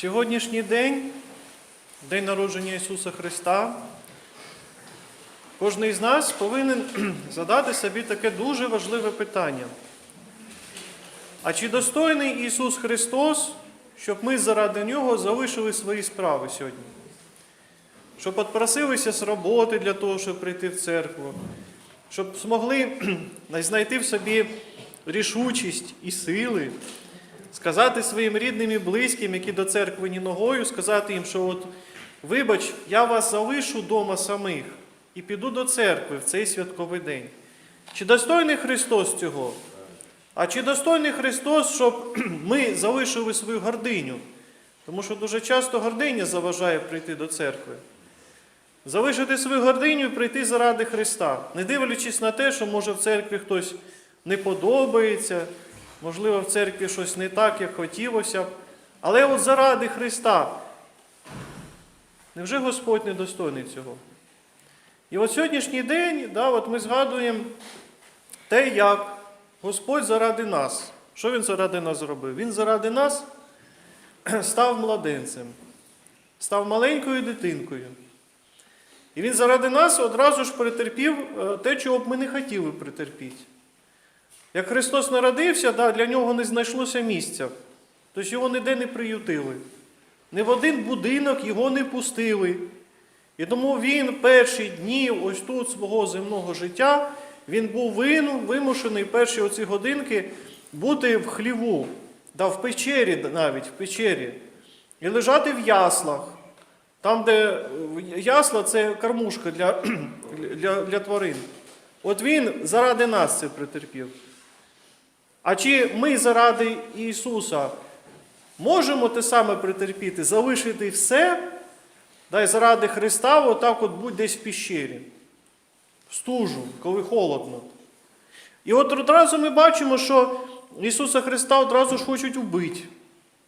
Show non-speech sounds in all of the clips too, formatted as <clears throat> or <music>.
Сьогоднішній день, день народження Ісуса Христа, кожен із нас повинен <clears throat> задати собі таке дуже важливе питання. А чи достойний Ісус Христос, щоб ми заради Нього залишили свої справи сьогодні? Щоб отпросилися з роботи для того, щоб прийти в церкву, щоб змогли <clears throat> знайти в собі рішучість і сили, сказати своїм рідним і близьким, які до церкви ні ногою, сказати їм, що от, вибач, я вас залишу вдома самих і піду до церкви в цей святковий день. Чи достойний Христос цього? А чи достойний Христос, щоб <clears throat> ми залишили свою гординю? Тому що дуже часто гординя заважає прийти до церкви. Залишити свою гординю і прийти заради Христа, не дивлячись на те, що може в церкві хтось не подобається, можливо, в церкві щось не так, як хотілося б. Але от заради Христа, невже Господь не достойний цього? І от сьогоднішній день да, от ми згадуємо те, як Господь заради нас. Що Він заради нас зробив? Він заради нас <clears throat> став младенцем, став маленькою дитинкою. І він заради нас одразу ж претерпів е, те, чого б ми не хотіли претерпіти. Як Христос народився, да, для нього не знайшлося місця, тобто його ніде не приютили. Ні в один будинок його не пустили. І тому він перші дні ось тут свого земного життя, він був вину, вимушений перші оці годинки бути в хліву, да, в печері навіть, в печері, і лежати в яслах. Там, де е, ясла, це кормушка для, <clears throat> для, для тварин. От він заради нас це претерпів. А чи ми заради Ісуса можемо те саме претерпіти, залишити все, дай заради Христа, отак от будь десь в піщері, в стужу, коли холодно. І от одразу ми бачимо, що Ісуса Христа одразу ж хочуть вбити.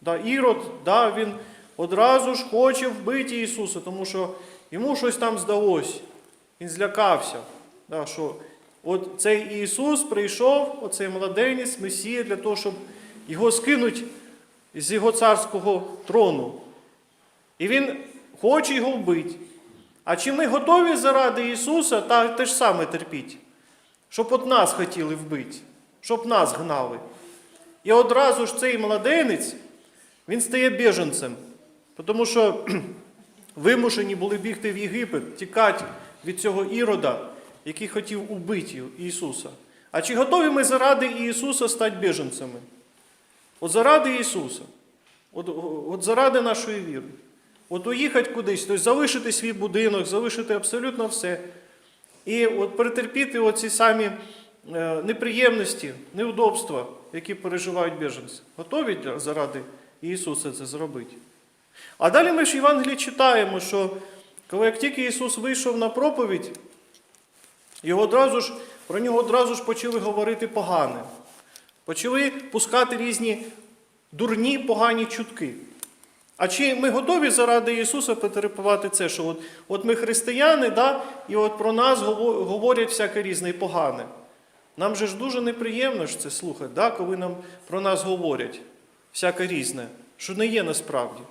Да, Ірод, да, він одразу ж хоче вбити Ісуса, тому що йому щось там здалося. Він злякався, да, що от цей Ісус прийшов, оцей младенець, Месія, для того, щоб його скинуть з його царського трону. І Він хоче його вбити. А чи ми готові заради Ісуса та те ж саме терпіти? Щоб от нас хотіли вбити, щоб нас гнали. І одразу ж цей младенець, він стає біженцем. Тому що <clears throat> вимушені були бігти в Єгипет, тікати від цього ірода, який хотів убити Ісуса. А чи готові ми заради Ісуса стати біженцями? От заради Ісуса, от, от заради нашої віри. От уїхати кудись, тобто залишити свій будинок, залишити абсолютно все. І от перетерпіти оці самі е, неприємності, неудобства, які переживають біженці. Готові заради Ісуса це зробити? А далі ми ж в Євангелії читаємо, що коли як тільки Ісус вийшов на проповідь, його одразу ж, про нього одразу ж почали говорити погане. Почали пускати різні дурні, погані чутки. А чи ми готові заради Ісуса потерпувати це, що от, от ми християни, да, і от про нас говорять всяке різне і погане. Нам же ж дуже неприємно ж це слухати, да, коли нам про нас говорять всяке різне, що не є насправді.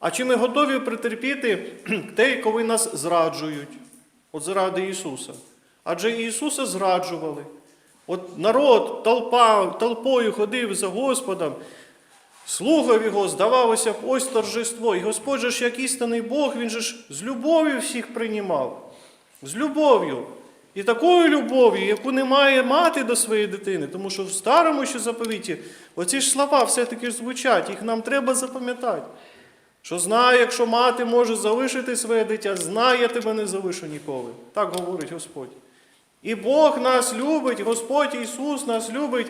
А чи ми готові претерпіти <clears throat> те, коли нас зраджують, от заради Ісуса? Адже Ісуса зраджували. От народ толпа, толпою ходив за Господом, слухав його, здавалося б, ось торжество. І Господь же ж, як істинний Бог, Він же ж з любов'ю всіх приймав. З любов'ю. І такою любов'ю, яку не має мати до своєї дитини. Тому що в старому ще заповіті оці ж слова все-таки звучать, їх нам треба запам'ятати. Що знає, якщо мати може залишити своє дитя, знає, я тебе не залишу ніколи. Так говорить Господь. І Бог нас любить, Господь Ісус нас любить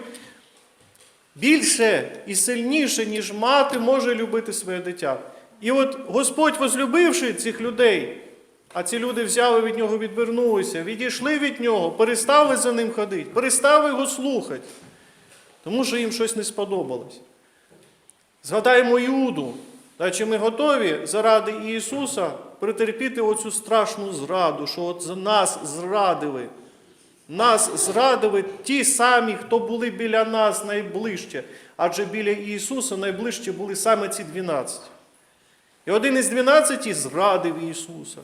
більше і сильніше, ніж мати може любити своє дитя. І от Господь, возлюбивши цих людей, а ці люди взяли від нього, відвернулися, відійшли від нього, перестали за ним ходити, перестали його слухати, тому що їм щось не сподобалось. Згадаємо Іуду. Та чи ми готові заради Ісуса претерпіти оцю страшну зраду, що от нас зрадили? Нас зрадили ті самі, хто були біля нас найближче. Адже біля Ісуса найближче були саме ці 12. І один із 12 зрадив Ісуса.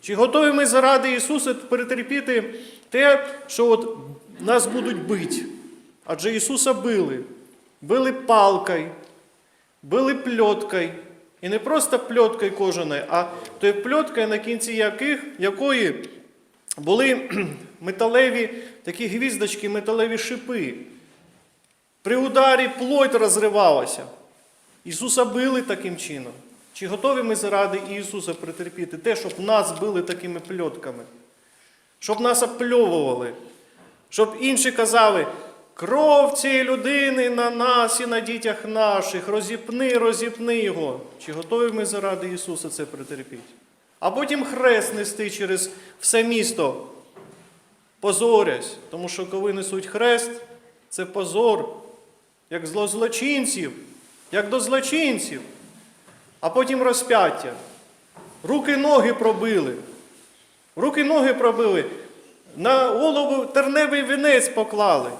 Чи готові ми заради Ісуса перетерпіти те, що от нас будуть бити? Адже Ісуса били, били палкою, били пльоткою. І не просто пльоткою кожаною, а тою пльоткою, на кінці яких, якої були <clears throat> металеві такі гвіздочки, металеві шипи. При ударі плоть розривалася. Ісуса били таким чином. Чи готові ми заради Ісуса претерпіти те, щоб нас били такими пльотками? Щоб нас опльовували, щоб інші казали, кров цієї людини на нас і на дітях наших, розіпни, розіпни його. Чи готові ми заради Ісуса це претерпіти? А потім хрест нести через все місто, позорясь, тому що коли несуть хрест, це позор, як зло злочинців, як до злочинців, а потім розп'яття. Руки ноги пробили. Руки ноги пробили. На голову терневий вінець поклали.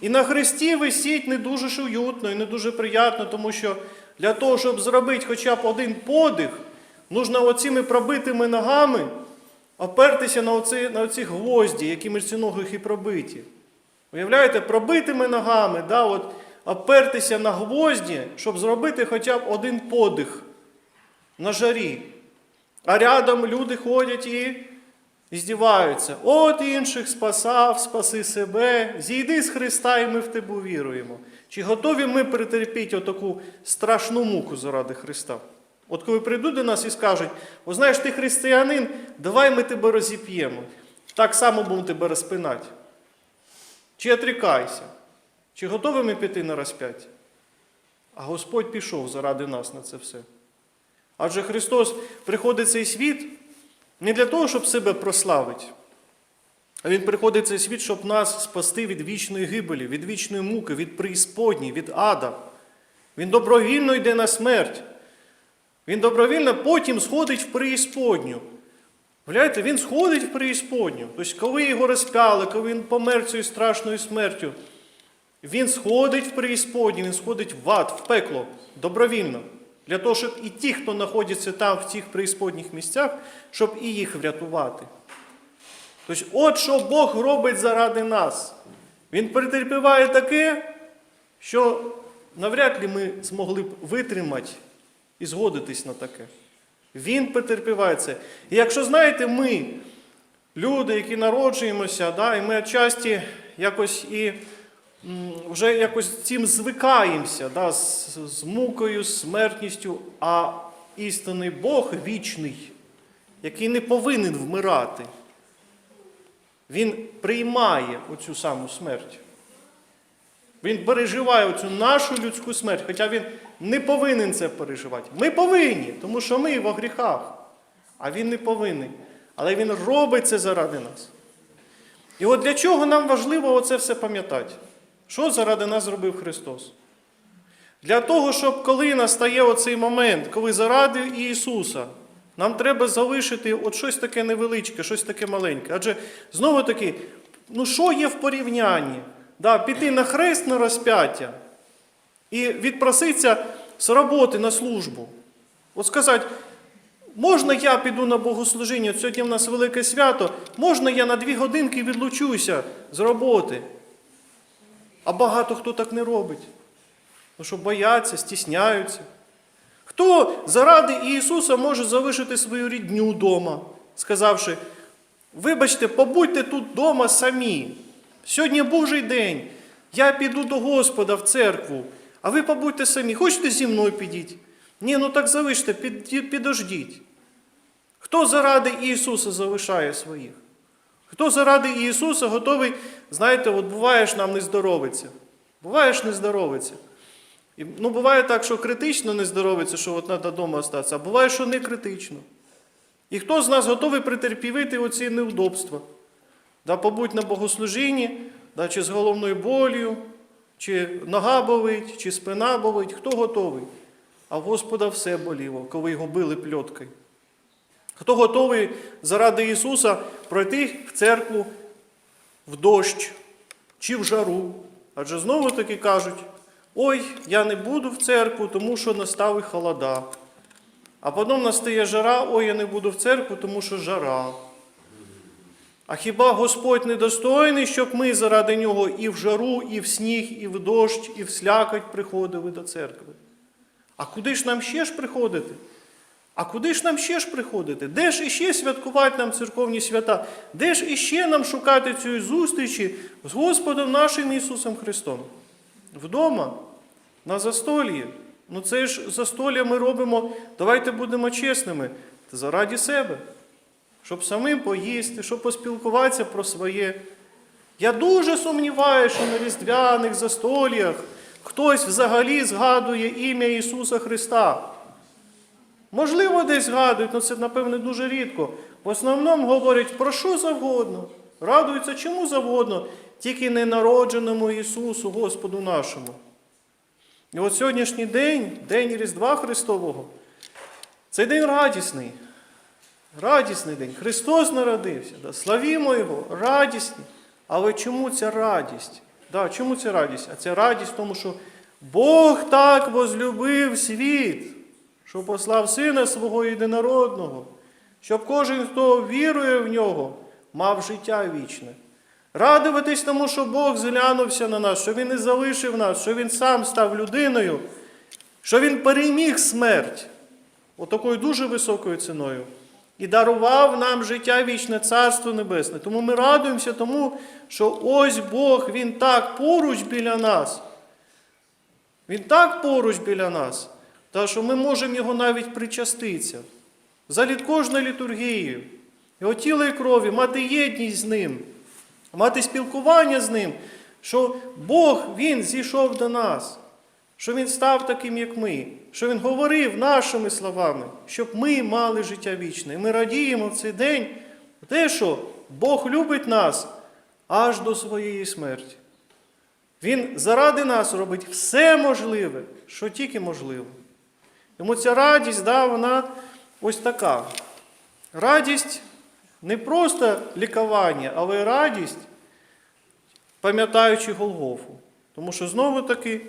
І на хресті висіть не дуже ж уютно і не дуже приємно, тому що для того, щоб зробити хоча б один подих, нужно оціми пробитими ногами опертися на оці, на оці гвозді, якими ж ці ноги і пробиті. Уявляєте, пробитими ногами, да, от, опертися на гвозді, щоб зробити хоча б один подих на жарі. А рядом люди ходять і здіваються. От інших спасав, спаси себе, зійди з Христа, і ми в тебе віруємо. Чи готові ми претерпіти отаку страшну муку заради Христа? От коли прийдуть до нас і скажуть, о, знаєш, ти християнин, давай ми тебе розіп'ємо. Так само будемо тебе розпинати. Чи отрікайся? Чи готові ми піти на розп'яття? А Господь пішов заради нас на це все. Адже Христос приходить цей світ не для того, щоб себе прославити, а Він приходить в цей світ, щоб нас спасти від вічної гибелі, від вічної муки, від преісподні, від ада. Він добровільно йде на смерть. Він добровільно потім сходить в преісподню. Гляньте, він сходить в преісподню. Тобто, коли його розпяли, коли він помер цією страшною смертю, він сходить в преісподню, він сходить в ад, в пекло, добровільно. Для того, щоб і ті, хто знаходиться там, в цих преісподніх місцях, щоб і їх врятувати. Тобто, от що Бог робить заради нас. Він претерпіває таке, що навряд ли ми змогли б витримати і згодитись на таке. Він претерпіває це. І якщо знаєте, ми, люди, які народжуємося, да, і ми часті якось і вже якось цим звикаємося, да, з, з мукою, з смертністю, а істинний Бог вічний, який не повинен вмирати, він приймає оцю саму смерть. Він переживає оцю нашу людську смерть, хоча він не повинен це переживати. Ми повинні, тому що ми во гріхах, а він не повинен. Але він робить це заради нас. І от для чого нам важливо оце все пам'ятати? Що заради нас зробив Христос? Для того, щоб коли настає оцей момент, коли заради Ісуса, нам треба залишити от щось таке невеличке, щось таке маленьке. Адже знову таки, ну що є в порівнянні? Да, піти на хрест на розп'яття і відпроситися з роботи на службу. От сказати, можна я піду на богослужіння, сьогодні в нас велике свято, можна я на дві годинки відлучуся з роботи. А багато хто так не робить. Тому що бояться, стісняються. Хто заради Ісуса може залишити свою рідню вдома, сказавши, вибачте, побудьте тут вдома самі. Сьогодні Божий день. Я піду до Господа в церкву, а ви побудьте самі. Хочете зі мною підіть? Ні, ну так залиште, підождіть. Хто заради Ісуса залишає своїх? Хто заради Ісуса готовий, знаєте, от буваєш нам не здоровиться. Буваєш не здоровиться. І, ну, буває так, що критично не здоровиться, що от треба вдома остатися, а буває, що не критично. І хто з нас готовий претерпівити оці неудобства? Да, побудь на богослужінні, да, чи з головною болью, чи нога болить, чи спина болить, хто готовий? А в Господа все боліло, коли його били пльоткою. Хто готовий заради Ісуса пройти в церкву в дощ чи в жару? Адже знову таки кажуть: ой, я не буду в церкву, тому що настали холода. А потім настає жара, ой, я не буду в церкву, тому що жара. А хіба Господь недостойний, щоб ми заради нього і в жару, і в сніг, і в дощ, і в слякоть приходили до церкви? А куди ж нам ще ж приходити? А куди ж нам ще ж приходити? Де ж іще святкувати нам церковні свята? Де ж іще нам шукати цієї зустрічі з Господом нашим Ісусом Христом? Вдома, на застолі. Ну це ж застолля ми робимо, давайте будемо чесними, заради себе, щоб самим поїсти, щоб поспілкуватися про своє. Я дуже сумніваюся, що на різдвяних застоліях хтось взагалі згадує ім'я Ісуса Христа. Можливо, десь згадують, але це, напевне, дуже рідко. В основному говорять про що завгодно, радуються чому завгодно, тільки ненародженому Ісусу, Господу нашому. І от сьогоднішній день, день Різдва Христового, цей день радісний. Радісний день. Христос народився. Да? Славімо Його, радісні. Але чому ця радість? Да, чому ця радість? А ця радість тому, що Бог так возлюбив світ, що послав Сина свого єдинородного, щоб кожен, хто вірує в нього, мав життя вічне. Радуватись тому, що Бог зглянувся на нас, що Він не залишив нас, що Він сам став людиною, що Він переміг смерть отакою дуже високою ціною. І дарував нам життя вічне, Царство Небесне. Тому ми радуємося тому, що ось Бог, Він так поруч біля нас. Він так поруч біля нас, та що ми можемо його навіть причаститися. За кожною літургією, його тіла і крові, мати єдність з ним, мати спілкування з ним, що Бог Він зійшов до нас, що Він став таким, як ми, що Він говорив нашими словами, щоб ми мали життя вічне. І ми радіємо в цей день те, що Бог любить нас аж до своєї смерті. Він заради нас робить все можливе, що тільки можливо. Тому ця радість, да, вона ось така. Радість не просто лікування, але й радість, пам'ятаючи Голгофу. Тому що знову таки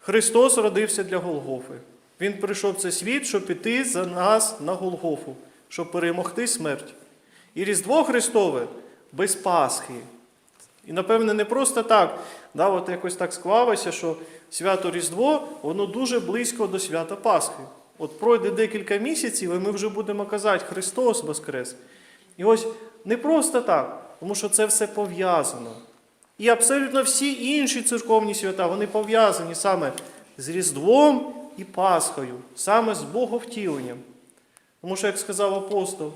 Христос родився для Голгофи. Він прийшов в цей світ, щоб піти за нас на Голгофу, щоб перемогти смерть. І Різдво Христове без Пасхи. І, напевне, не просто так, да, от якось так склалося, що свято Різдво, воно дуже близько до свята Пасхи. От пройде декілька місяців, і ми вже будемо казати Христос Воскрес. І ось не просто так, тому що це все пов'язано. І абсолютно всі інші церковні свята, вони пов'язані саме з Різдвом і Пасхою, саме з Боговтіленням. Тому що, як сказав апостол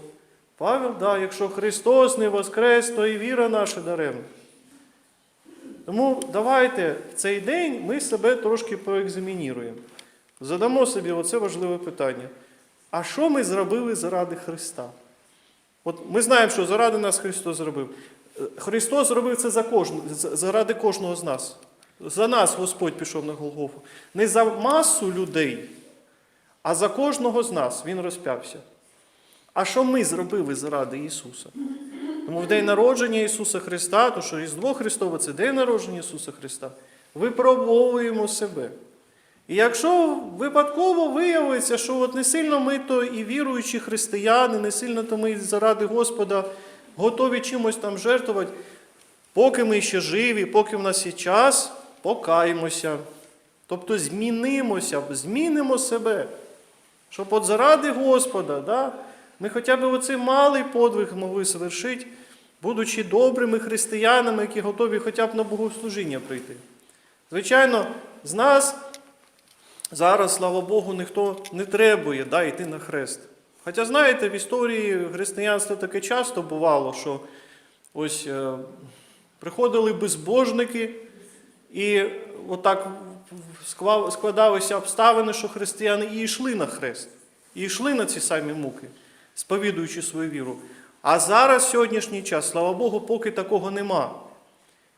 Павел, да, якщо Христос не воскрес, то і віра наша даремна. Тому давайте в цей день ми себе трошки проекзамініруємо. Задамо собі оце важливе питання. А що ми зробили заради Христа? От ми знаємо, що заради нас Христос зробив. Е, Христос зробив це за кожну, заради кожного з нас. За нас Господь пішов на Голгофу. Не за масу людей, а за кожного з нас Він розп'явся. А що ми зробили заради Ісуса? Тому в день народження Ісуса Христа, то що Різдво Христове це день народження Ісуса Христа, випробовуємо себе. І якщо випадково виявиться, що от не сильно ми то і віруючі християни, не сильно то ми заради Господа готові чимось там жертвувати, поки ми ще живі, поки в нас є час, покаємося. Тобто змінимося, змінимо себе. Щоб от заради Господа, да, ми хоча б оцей малий подвиг могли совершити, будучи добрими християнами, які готові хоча б на богослужіння прийти. Звичайно, з нас зараз, слава Богу, ніхто не требує да, йти на хрест. Хоча, знаєте, в історії християнства таке часто бувало, що ось е, приходили безбожники, і отак складалися обставини, що християни і йшли на хрест, і йшли на ці самі муки, сповідуючи свою віру. А зараз, сьогоднішній час, слава Богу, поки такого нема.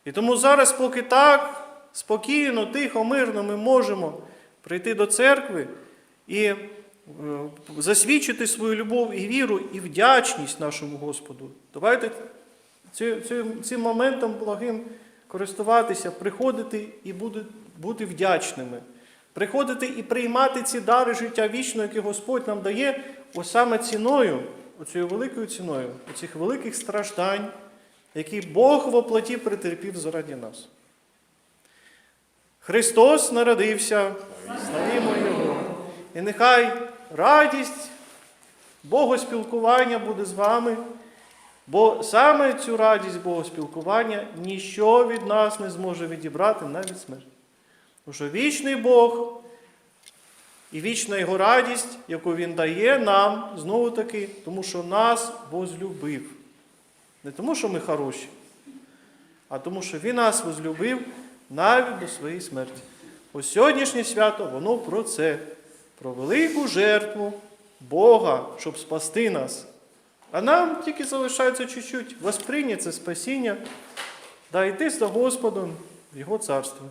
І тому зараз, поки так, спокійно, тихо, мирно ми можемо прийти до церкви і засвідчити свою любов і віру і вдячність нашому Господу. Давайте цим, цим моментом благим користуватися, приходити і бути вдячними. Приходити і приймати ці дари життя вічного, які Господь нам дає, ось саме ціною, оцією великою ціною, оцих великих страждань, які Бог в оплаті претерпів заради нас. Христос народився, славімо Його. І нехай радість, Богоспілкування буде з вами, бо саме цю радість Богоспілкування ніщо від нас не зможе відібрати навіть смерть. Тому що вічний Бог і вічна Його радість, яку Він дає нам, знову таки, тому що нас возлюбив. Не тому, що ми хороші, а тому, що Він нас возлюбив навіть до своєї смерті. Ось сьогоднішнє свято, воно про це, про велику жертву Бога, щоб спасти нас. А нам тільки залишається чуть-чуть восприйняти це спасіння, да йти за Господом в Його царство.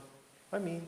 Амінь.